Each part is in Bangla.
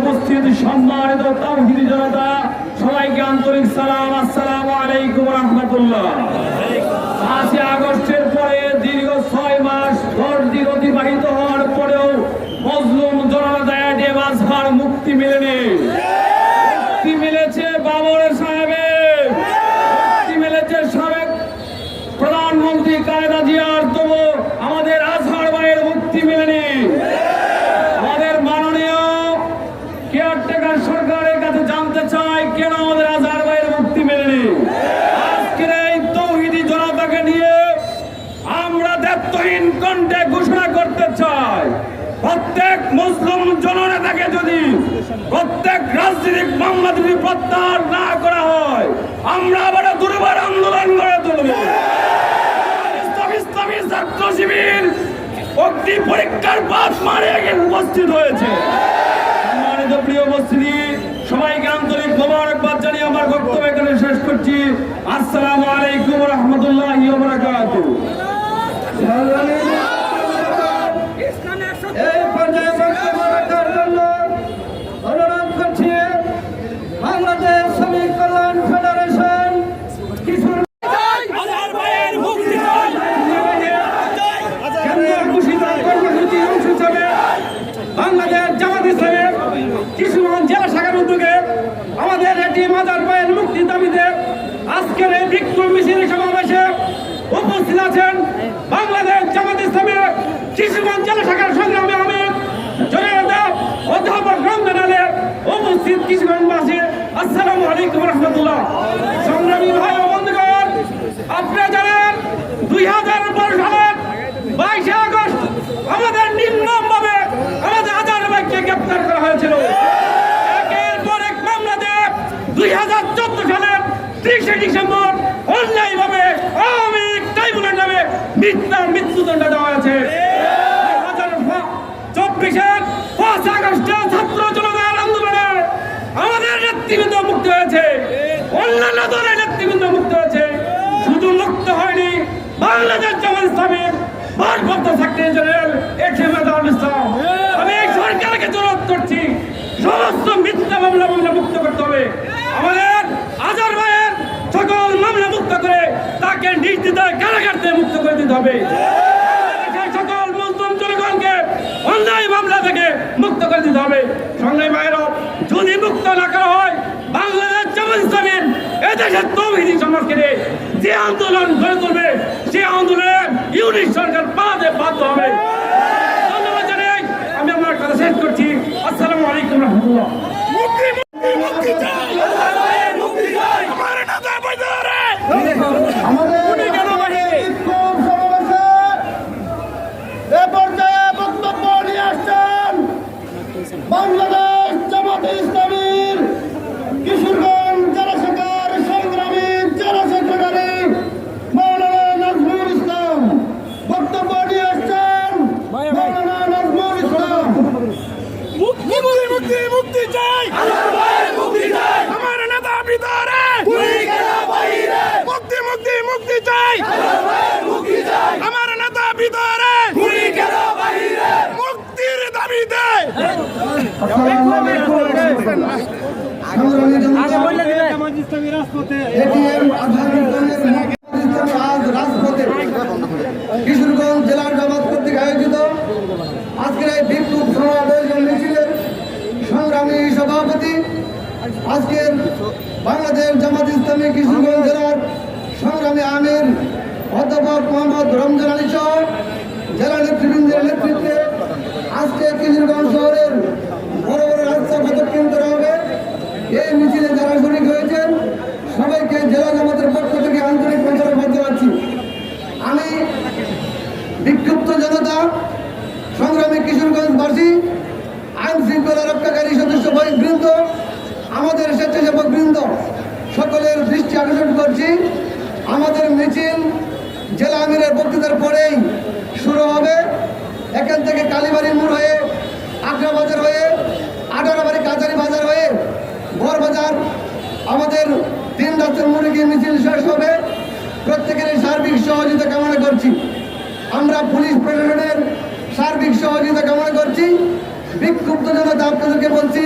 উপস্থিত সম্মানিত তাহিদি জনতা সবাইকে আন্তরিক সালাম আসসালামু আলাইকুম রহমতুল্লাহ। পাঁচই আগস্টের পরে দীর্ঘ ছয় মাস দশ দিন অতিবাহিত হওয়ার পরেও মজলুম জননেতা এটিএম আজহার মুক্তি মেলেনি মুক্তি মিলেছে বাবর সাহেবের মুক্তি মিলেছে সাবেক প্রধানমন্ত্রী কায়দা জিয়ার তবু আমাদের আজহার ভাইয়ের মুক্তি মেলেনি আমাদের মাননীয় কেয়ারটেকার সরকারের কাছে জানতে চাই কেন আমাদের আজহার ভাইয়ের মুক্তি মেলেনি আজকের এই তৌহিদি জনতাকে নিয়ে আমরা দায়িত্বহীন কণ্ঠে ঘোষণা করতে চাই প্রত্যেক মুসলিম জননেতাকে যদি প্রত্যেক রাজনৈতিক মামলা যদি প্রত্যাহার না করা হয়, আমরা আবার দুর্বার আন্দোলন গড়ে তুলব। ইসলামী অগ্নি পরীক্ষার পাশ গিয়ে উপস্থিত হয়েছে। আমার শেষ করছি। আসসালামু আলাইকুম রহমতুল্লাহ বারাকাতুহু। এই পর্যায়ে বক্তব্য রাখার জন্য অনুরোধ করছি বাংলাদেশ শ্রমিক কল্যাণ ফেডারেশন কিশোর আজহার ভাইয়ের মুক্তি চাই কেন্দ্রীয় ঘোষিত কর্মসূচির অংশ হিসাবে বাংলাদেশ জামাত ইসলামের কিশোরগঞ্জ জেলা শাখার উদ্যোগে আমাদের এটি মাজার ভাইয়ের মুক্তির দাবিতে আজকের এই বিক্ষোভ মিছিল সমাবেশে উপস্থিত আছেন বাংলাদেশ জামাত ইসলামের কিশোরগঞ্জ জেলা শাখার সংগ্রামে আমি জনতা অধ্যাপক রমজান উপস্থিত কিশোরগঞ্জবাসী। আসসালামু আলাইকুম রহমতুল্লাহ। সংগ্রামী ভাই ও বন্ধুগণ, আপনারা জানেন দুই হাজার বারো সালের বাইশে আগস্ট আমাদের নির্মমভাবে আমাদের হাজার ভাইকে গ্রেপ্তার করা হয়েছিল। দুই হাজার চোদ্দ সালের তিরিশে ডিসেম্বর অন্যায়ভাবে আওয়ামী লীগ ট্রাইব্যুনাল নামে মিথ্যার মৃত্যুদণ্ড দেওয়া হয়েছে। চব্বিশের পাঁচ আগস্টে ছাত্র জনতার আন্দোলনের আমাদের নেতৃবৃন্দ মুক্ত হয়েছে। অন্যান্য দলের নেতৃবৃন্দ মুক্ত হয়েছে। শুধু মুক্ত হয়নি, বাংলাদেশ জামাত ইসলামের ভারপ্রাপ্ত সেক্রেটারি জেনারেল এটি মেদাম ইসলাম। আমি এই সরকারকে জোর করছি, সমস্ত মিথ্যা মামলা মামলা মুক্ত করতে হবে। তাকে নির্দ্বিধায় কারাগার থেকে মুক্ত করে দিতে হবে। সকল মুসলিম জনগণকে অন্যায় মামলা থেকে মুক্ত করে দিতে হবে। সংগ্রামী ভাইয়েরা, যদি মুক্ত না করা হয়, বাংলাদেশ জামাত ইসলামের এদেশের তৌহিদি সমাজকে যে আন্দোলন গড়ে তুলবে, সেই আন্দোলনে ইউনিট সরকার পালাতে বাধ্য হবে। ধন্যবাদ জানাই। আমি আমার কথা শেষ করছি। আসসালামু আলাইকুম রহমতুল্লাহ আমাদের বিক্ষোভ সমাবেশে এ পর্যায়ে বক্তব্য নিয়ে আসছেন বাংলাদেশ জামাত ইসলামীর কিশোরগঞ্জ জেলা শাখার সংগ্রামী জেলা সেক্রেটারি মৌলানা নজরুল ইসলাম বক্তব্য নিয়ে আসছেন মৌলানা নজরুল ইসলাম মুক্তি মুক্তি মুক্তি চাই। মুক্তি চাই আমার নেতা ভিতরে। মুক্তি মুক্তি মুক্তি চাই। মুক্তি চাই আমার নেতা ভিতরে। মুক্তির দাবিতে। কিশোরগঞ্জ জেলার জামাত কর্তৃক আয়োজিত আজকের এই বিক্ষোভ সমাবেশ ও মিছিলের সংগ্রামী সভাপতি, আজকের বাংলাদেশ জামাত ইসলামী কিশোরগঞ্জ জেলার সংগ্রামী আমির অধ্যাপক মোহাম্মদ রমজান আলী সহ জেলা নেতৃবৃন্দের নেতৃত্বে আজকে কিশোরগঞ্জ শহরের বড় বড় রাস্তা পদক্ষেপ করা হবে। এই মিছিলে যারা শরিক হয়েছেন, সবাইকে জেলা জামাতের পক্ষ থেকে আন্তরিক মোবারকবাদ জানাচ্ছি। আমি বিক্ষুব্ধ জনতা সংগ্রামী কিশোরগঞ্জবাসী আইন শৃঙ্খলা রক্ষাকারী সদস্য বৃন্দ আমাদের স্বেচ্ছাসেবক বৃন্দ সকলের করছি। আমাদের মিছিল জেলা আমিরের বক্তৃতার পরেই শুরু হবে। এখান থেকে কালীবাড়ির মোড় হয়ে আগ্রা বাজার হয়ে আঠারোবাড়ি কাজারি বাজার হয়ে বরবাজার আমাদের তিন রাস্তার মোড়ে গিয়ে মিছিল শেষ হবে। প্রত্যেকের সার্বিক সহযোগিতা কামনা করছি। আমরা পুলিশ প্রশাসনের সার্বিক সহযোগিতা কামনা করছি। বিক্ষুব্ধ জনতা আপনাদেরকে বলছি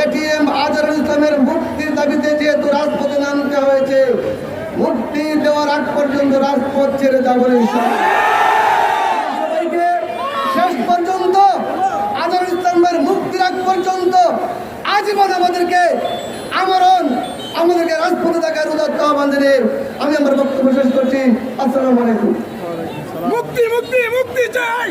এটিএম আজহারুল ইসলামের মুক্তির দাবিতে যেহেতু রাজপথে নামতে হয়েছে, মুক্তি দেওয়ার আগ পর্যন্ত রাজপথ ছেড়ে যাব সবাইকে শেষ পর্যন্ত আজহারুল ইসলামের মুক্তির আগ পর্যন্ত আজীবন আমাদেরকে আমরণ, আমাদেরকে রাজপথে থাকার উদাত্ত আহ্বান আমি আমার বক্তব্য শেষ করছি। আসসালামু আলাইকুম। মুক্তি মুক্তি মুক্তি চাই!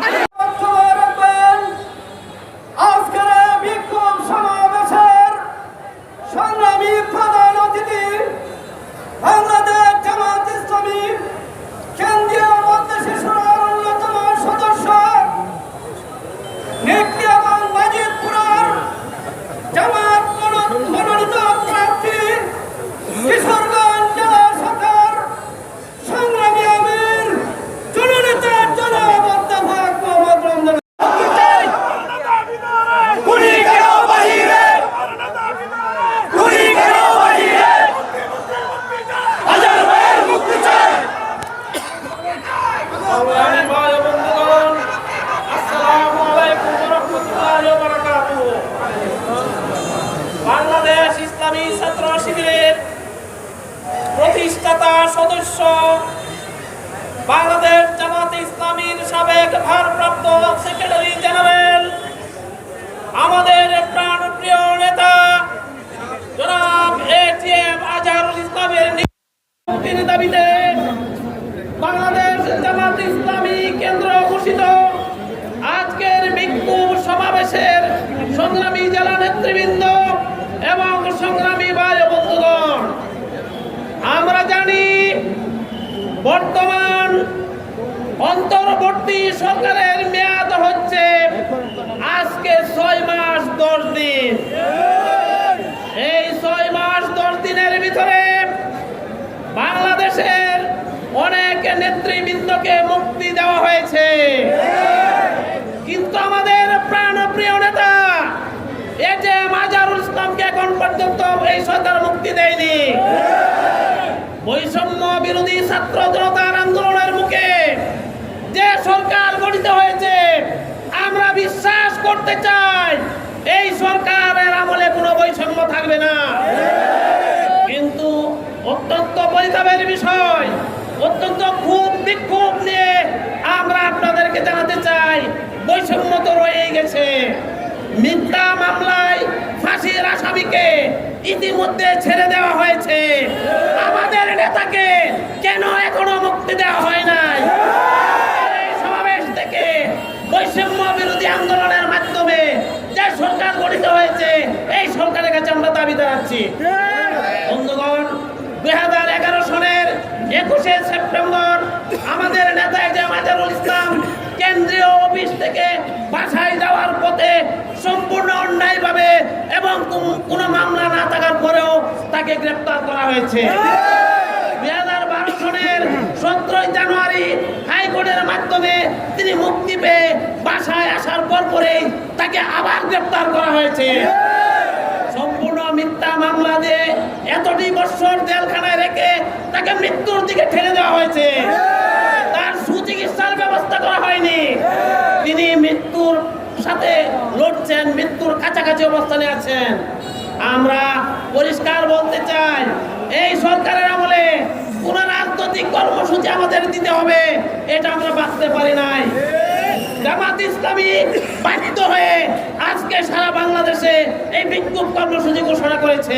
সেক্রেটারি জেনারেল, আমাদের প্রাণপ্রিয় নেতা, জনাব এটিএম আজহারুল ইসলামের মুক্তির দাবিতে বাংলাদেশ জামাত ইসলামী কেন্দ্র ঘোষিত। আজকের বিক্ষোভ সমাবেশের সংগ্রামী জেলা নেতৃবৃন্দ এবং সংগ্রামী ভাই বন্ধুগণ, আমরা জানি বর্তমান অন্তর্বর্তী সরকারের হচ্ছে আজকে ছয় মাস দশ দিন। এই ছয় মাস দশ দিনের ভিতরে বাংলাদেশের অনেক নেতৃবৃন্দকে মুক্তি দেওয়া হয়েছে। কিন্তু আমাদের প্রাণপ্রিয় নেতা এ যে মাজারুল ইসলামকে এখন পর্যন্ত এই সরকার মুক্তি দেয়নি। বৈষম্য বিরোধী ছাত্র জনতার আন্দোলনের মুখে যে সরকার বিশ্বাস করতে চাই, এই সরকারের আমলে কোনো বৈষম্য থাকবে না। কিন্তু অত্যন্ত পরিতাপের বিষয়, অত্যন্ত খুব বিক্ষোভ নিয়ে আমরা আপনাদেরকে জানাতে চাই, বৈষম্য তো রয়েই গেছে। মিথ্যা মামলায় ফাঁসির আসামিকে ইতিমধ্যে ছেড়ে দেওয়া হয়েছে। আমাদের নেতাকে কেন এখনও মুক্তি দেওয়া হয় নাই? সমাবেশ থেকে বৈষম্য বিরোধী আন্দোলনের মাধ্যমে যে সরকার গঠিত হয়েছে এই সরকারের কাছে আমরা দাবি জানাচ্ছি। বন্ধুগণ দুই হাজার এগারো সনের একুশে সেপ্টেম্বর আমাদের নেতা জামাজারুল ইসলাম কেন্দ্রীয় অফিস থেকে বাসায় যাওয়ার পথে সম্পূর্ণ অন্যায়ভাবে এবং কোনো মামলা না থাকার পরেও তাকে গ্রেপ্তার করা হয়েছে। দুই হাজার বারো সনের সতেরোই জানুয়ারি হাইকোর্টের মাধ্যমে তিনি মুক্তি পেয়ে বাসায় আসার পর পরেই তাকে আবার গ্রেপ্তার করা হয়েছে। সম্পূর্ণ মিথ্যা মামলা দিয়ে এতটি বছর জেলখানায় রেখে তাকে মৃত্যুর দিকে ঠেলে দেওয়া হয়েছে। তার সুচিকিৎসার ব্যবস্থা করা হয়নি। তিনি মৃত্যুর সাথে লড়ছেন, মৃত্যুর কাছাকাছি অবস্থানে আছেন। আমরা পরিষ্কার বলতে চাই, এই সরকারের আমলে কোন রাজনৈতিক কর্মসূচি আমাদের দিতে হবে, এটা আমরা বাঁচতে পারি নাই। জামাত ইসলামী বাধ্য হয়ে আজকে সারা বাংলাদেশে এই বিক্ষোভ কর্মসূচি ঘোষণা করেছে।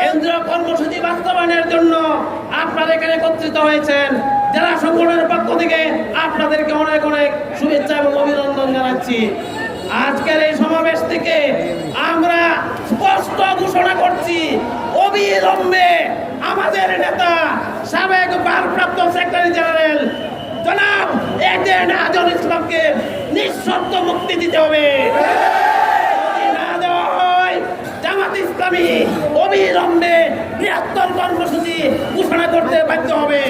কেন্দ্রীয় কর্মসূচি বাস্তবায়নের জন্য আপনারা এখানে একত্রিত হয়েছেন। জেলা সংগঠনের পক্ষ থেকে আপনাদেরকে অনেক অনেক শুভেচ্ছা এবং অভিনন্দন জানাচ্ছি। আজকের এই সমাবেশ থেকে আমরা স্পষ্ট ঘোষণা করছি, অবিলম্বে আমাদের নেতা সাবেক ভারপ্রাপ্ত সেক্রেটারি জেনারেল জনাব এজেন্ট আজল ইসলামকে নিঃশর্ত মুক্তি দিতে হবে যদি না দেওয়া হয় জামাত ইসলামী অবিলম্বে বৃহত্তর কর্মসূচি ঘোষণা করতে বাধ্য হবে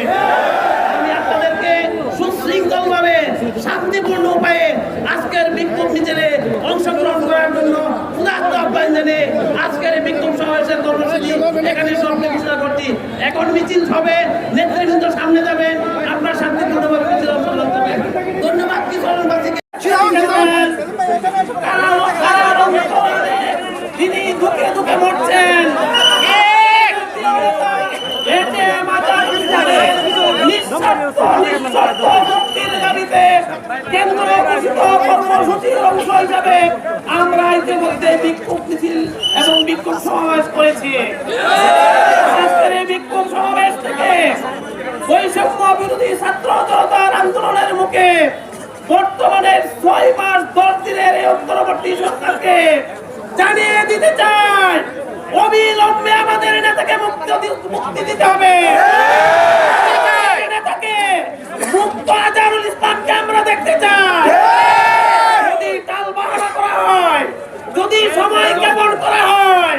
আমি আপনাদেরকে সুশৃঙ্খল ভাবে শান্তিপূর্ণ উপায়ে আজকের বিক্ষোভ মিছিলে অংশগ্রহণ করার জন্য উদাত্ত আহ্বান জানিয়ে আজকের এই বিক্ষোভ সমাবেশের কর্মসূচি এখানে সমাপ্তি ঘোষণা করছি এখন মিছিল হবে নেতৃবৃন্দ সামনে যাবেন আপনার শান্তিপূর্ণভাবে মিছিল অংশগ্রহণ করবেন ধন্যবাদ কিশোরবাসীকে তিনি দুঃখে দুঃখে মরছেন এতে মাথা পিছনে নিঃস্বার্থ নিঃস্বার্থ মুক্তির দাবিতে কেন্দ্র ঘোষিত কর্মসূচির অংশ হিসাবে আমরা ইতিমধ্যে বিক্ষোভ মিছিল এবং বিক্ষোভ করেছি বিক্ষোভ সমাবেশ থেকে বৈষম্য বিরোধী ছাত্র আন্দোলনের মুখে বর্তমানে ছয় মাস দশ দিনের এই অন্তর্বর্তী সরকারকে জানিয়ে দিতে চাই, অবিলম্বে আমাদের নেতাকে মুক্তি দিতে হবে। নেতাকে মুক্ত ইসলামকে আমরা দেখতে চাই। যদি টাল বাহানা করা হয় যদি সময় কেমন করা হয়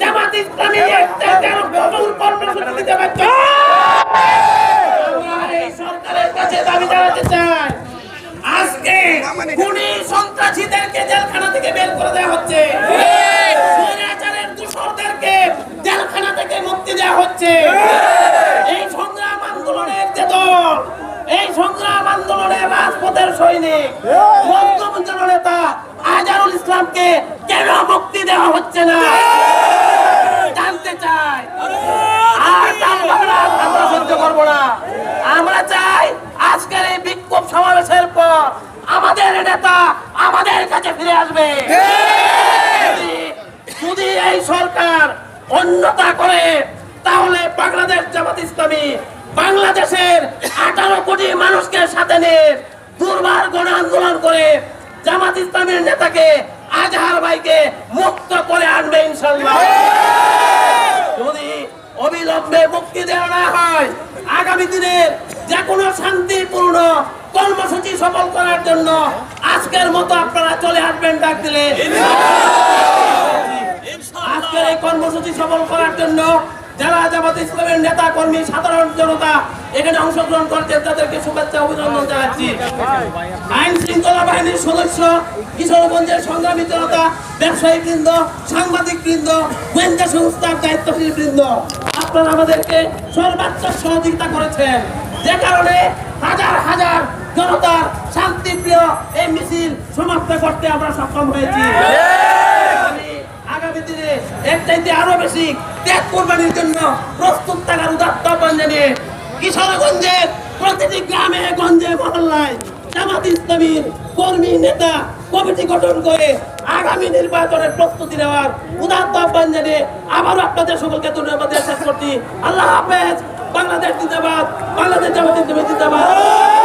জামাত ইসলামী কর্মসূচি দিতে পারত সরকারের কাছে দাবি জানাতে চাই আজকে খুনি সন্ত্রাসীদেরকে জেলখানা থেকে বের করে দেওয়া হচ্ছে। জেলখানা থেকে মুক্তি দেওয়া হচ্ছে এই সংগ্রাম আন্দোলনের যে দল এই সংগ্রাম আন্দোলনের রাজপথের সৈনিক বঙ্গবন্ধু নেতা আজারুল ইসলামকে কেন মুক্তি দেওয়া হচ্ছে না? জানতে চাই। আর! আমরা সহ্য করব না। আমরা চাই আজকের এই বিক্ষোভ সমাবেশের পর আমাদের নেতা আমাদের কাছে ফিরে আসবে। যদি- যদি এই সরকার অন্যতা করে তাহলে বাংলাদেশ জামাত ইসলামী বাংলাদেশের আঠারো কোটি মানুষকে সাথে নিয়ে দুর্বার গণ আন্দোলন করে জামাত ইসলামের নেতাকে আজহার ভাইকে মুক্ত করে আনবে ইনশাল্লাহ যদি অবিলম্বে মুক্তি দেওয়া না হয়, আগামী দিনের যে কোনো শান্তিপূর্ণ কর্মসূচি সফল করার জন্য আজকের মতো আপনারা চলে আসবেন ডাক দিলে। আজকের এই কর্মসূচি সফল করার জন্য যারা জামাত ইসলামের নেতা কর্মী, সাধারণ জনতা, এখানে অংশগ্রহণ করছেন, তাদেরকে শুভেচ্ছা, অভিনন্দন জানাচ্ছি। আইন শৃঙ্খলা বাহিনীর সদস্য, কিশোরগঞ্জের সংগ্রামী জনতা, ব্যবসায়ী বৃন্দ, সাংবাদিক বৃন্দ, গোয়েন্দা সংস্থার দায়িত্বশীল বৃন্দ, আপনারা আমাদেরকে সর্বাত্মক সহযোগিতা করেছেন। যে কারণে হাজার হাজার জনতার শান্তিপ্রিয় এই মিছিল সমাপ্ত করতে আমরা সক্ষম হয়েছি। আগামী দিনে এর চাইতে আরও বেশি ত্যাগ কোরবানির জন্য প্রস্তুত থাকার উদাত্ত আহ্বান জানিয়ে কিশোরগঞ্জের প্রতিটি গ্রামে, গঞ্জে, মহল্লায় জামাত ইসলামীর কর্মী নেতা কমিটি গঠন করে আগামী নির্বাচনের প্রস্তুতি নেওয়ার উদাত্ত আহ্বান জানিয়ে আবারও আপনাদের সকলকে ধন্যবাদ শেষ করছি। আল্লাহ হাফেজ, বাংলাদেশ জিন্দাবাদ, বাংলাদেশ জামাত ইসলামী জিন্দাবাদ।